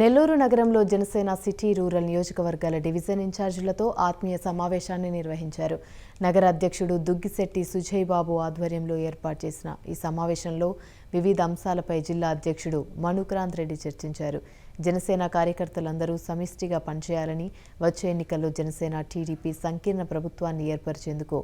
నెల్లూరు నగరంలో Janasena city rural నియోజకవర్గాల division ఇన్ఛార్జీలతో ఆత్మీయ సమావేశాన్ని నిర్వహించారు. నగర అధ్యక్షుడు దుగ్గిశెట్టి సుజయ్ బాబు ఆధ్వర్యంలో ఏర్పాటు చేసిన ఈ సమావేశంలో వివిధ అంశాలపై జిల్లా అధ్యక్షుడు మనుక్రాంత్ రెడ్డి చర్చించారు. జనసేన కార్యకర్తలందరూ సమిష్టిగా పనిచేయాలని వచ్చే ఎన్నికల్లో జనసేన టీడీపీ సంకీర్ణ ప్రభుత్వాన్ని ఏర్పరిచేందుకు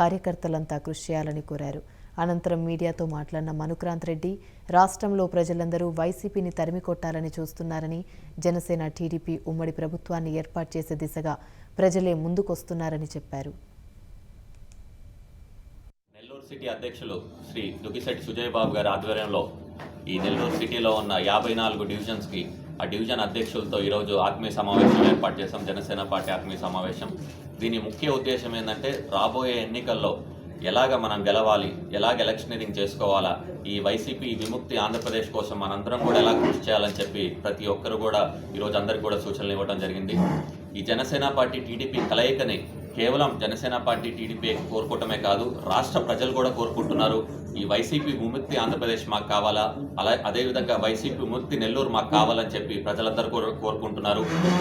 కార్యకర్తలంతా కృషి చేయాలని కోరారు. అనంతరం మీడియాతో మాట్లాడిన మనుక్రాంత్ రెడ్డి రాష్ట్రంలో ప్రజలందరూ వైసీపీని తరిమి కొట్టాలని చూస్తున్నారని జనసేన టీడీపీ ఉమ్మడి ప్రభుత్వాన్ని ఏర్పాటు చేసే దిశగా ప్రజలే ముందుకొస్తున్నారని చెప్పారు. నెల్లూరు సిటీ అధ్యక్షులు శ్రీ దుగ్గిశెట్టి సుజయ్ బాబు గారి ఆధ్వర్యంలో ఈ నెల్లూరు సిటీలో ఉన్న యాభై నాలుగు డివిజన్స్కి ఆ డివిజన్ అధ్యక్షులతో ఈరోజు ఆత్మీయ సమావేశం ఏర్పాటు చేశాం. జనసేన పార్టీ ఆత్మీయ సమావేశం. దీని ముఖ్య ఉద్దేశం ఏంటంటే రాబోయే ఎన్నికల్లో ఎలాగ మనం గెలవాలి? ఎలాగ ఎలక్షనీరింగ్ చేసుకోవాలా? ఈ వైసీపీ విముక్తి ఆంధ్రప్రదేశ్ కోసం మనందరం కూడా ఎలా కృషి చేయాలని చెప్పి ప్రతి ఒక్కరు కూడా ఈరోజు అందరికీ కూడా సూచనలు ఇవ్వడం జరిగింది. ఈ జనసేన పార్టీ టీడీపీ కలయికని. కేవలం జనసేన పార్టీ టీడీపీ కోరుకోవటమే కాదు రాష్ట్ర ప్రజలు కూడా కోరుకుంటున్నారు. ఈ వైసీపీ విముక్తి ఆంధ్రప్రదేశ్ మాకు కావాలా? అలా అదేవిధంగా వైసీపీ విముక్తి నెల్లూరు మాకు కావాలని చెప్పి ప్రజలందరూ కోరు- కోరుకుంటున్నారు.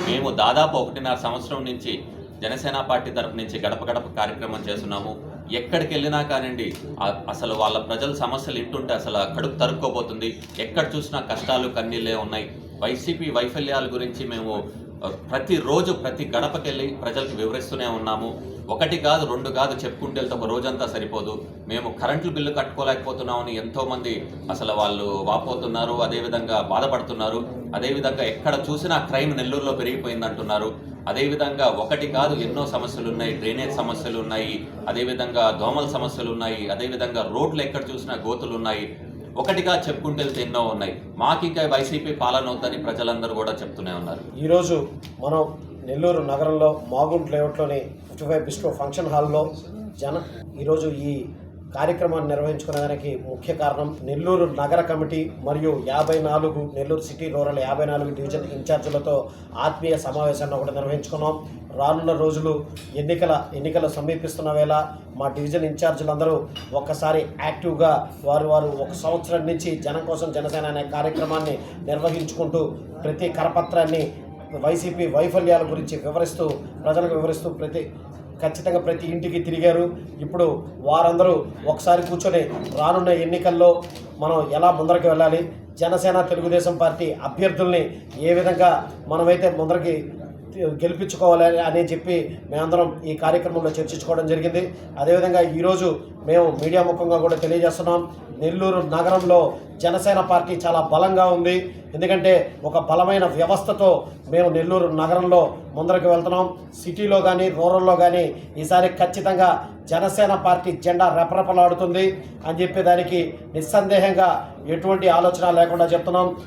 మేము దాదాపు ఒకటిన్నర సంవత్సరం నుంచి జనసేన పార్టీ తరపు నుంచి గడప గడప కార్యక్రమం చేస్తున్నాము. ఎక్కడికి వెళ్ళినా కానివ్వండి అసలు వాళ్ళ ప్రజల సమస్యలు ఇంటుంటే అసలు కడుపు తరుక్కోబోతుంది. ఎక్కడ చూసినా కష్టాలు కన్నీళ్ళే ఉన్నాయి. వైసీపీ వైఫల్యాల గురించి మేము ప్రతిరోజు ప్రతి గడపకెళ్ళి ప్రజలకు వివరిస్తూనే ఉన్నాము. ఒకటి కాదు రెండు కాదు చెప్పుకుంటే వెళ్తే ఒక రోజంతా సరిపోదు. మేము కరెంటు బిల్లు కట్టుకోలేకపోతున్నామని ఎంతోమంది అసలు వాళ్ళు వాపోతున్నారు అదేవిధంగా బాధపడుతున్నారు. అదేవిధంగా ఎక్కడ చూసినా క్రైమ్ నెల్లూరులో పెరిగిపోయిందంటున్నారు. అదేవిధంగా ఒకటి కాదు ఎన్నో సమస్యలు ఉన్నాయి డ్రైనేజ్ సమస్యలు ఉన్నాయి అదేవిధంగా దోమల సమస్యలు ఉన్నాయి అదేవిధంగా రోడ్లు ఎక్కడ చూసినా గోతులు ఉన్నాయి ఒకటిగా చెప్పుకుంటే వెళ్తే ఎన్నో ఉన్నాయి. మాకు ఇంకా వైసీపీ పాలన అవుతుందని ప్రజలందరూ కూడా చెప్తూనే ఉన్నారు. ఈరోజు మనం నెల్లూరు నగరంలో మాగుంట్ లేఅవుట్లోని ఫిఫ్టీ ఫైవ్ బిస్ట్రో ఫంక్షన్ హాల్లో జన ఈరోజు ఈ కార్యక్రమాన్ని నిర్వహించుకునేదానికి ముఖ్య కారణం నెల్లూరు నగర కమిటీ మరియు యాభై నాలుగు నెల్లూరు సిటీ రూరల్ యాభై నాలుగు డివిజన్ ఇన్ఛార్జీలతో ఆత్మీయ సమావేశాన్ని ఒకటి నిర్వహించుకున్నాం. రానున్న రోజులు ఎన్నికల ఎన్నికలు సమీపిస్తున్న వేళ మా డివిజన్ ఇన్ఛార్జీలందరూ ఒక్కసారి యాక్టివ్గా వారు వారు ఒక సంవత్సరం నుంచి జనం కోసం జనసేన అనే కార్యక్రమాన్ని నిర్వహించుకుంటూ ప్రతి కరపత్రాన్ని వైసీపీ వైఫల్యాల గురించి వివరిస్తూ ప్రజలకు వివరిస్తూ ప్రతి ఖచ్చితంగా ప్రతి ఇంటికి తిరిగారు. ఇప్పుడు వారందరూ ఒకసారి కూర్చొని రానున్న ఎన్నికల్లో మనం ఎలా ముందరికి వెళ్ళాలి? జనసేన తెలుగుదేశం పార్టీ అభ్యర్థుల్ని ఏ విధంగా మనమైతే ముందరికి గెలిపించుకోవాలి అని చెప్పి మేమందరం ఈ కార్యక్రమంలో చర్చించుకోవడం జరిగింది. అదేవిధంగా ఈరోజు మేము మీడియా ముఖంగా కూడా తెలియజేస్తున్నాం. నెల్లూరు నగరంలో జనసేన పార్టీ చాలా బలంగా ఉంది. ఎందుకంటే ఒక బలమైన వ్యవస్థతో మేము నెల్లూరు నగరంలో ముందరకు వెళ్తున్నాం. సిటీలో కానీ రూరల్లో కానీ ఈసారి ఖచ్చితంగా జనసేన పార్టీ జెండా రెపరెపలాడుతుంది అని చెప్పేదానికి నిస్సందేహంగా ఎటువంటి ఆలోచన లేకుండా చెప్తున్నాం.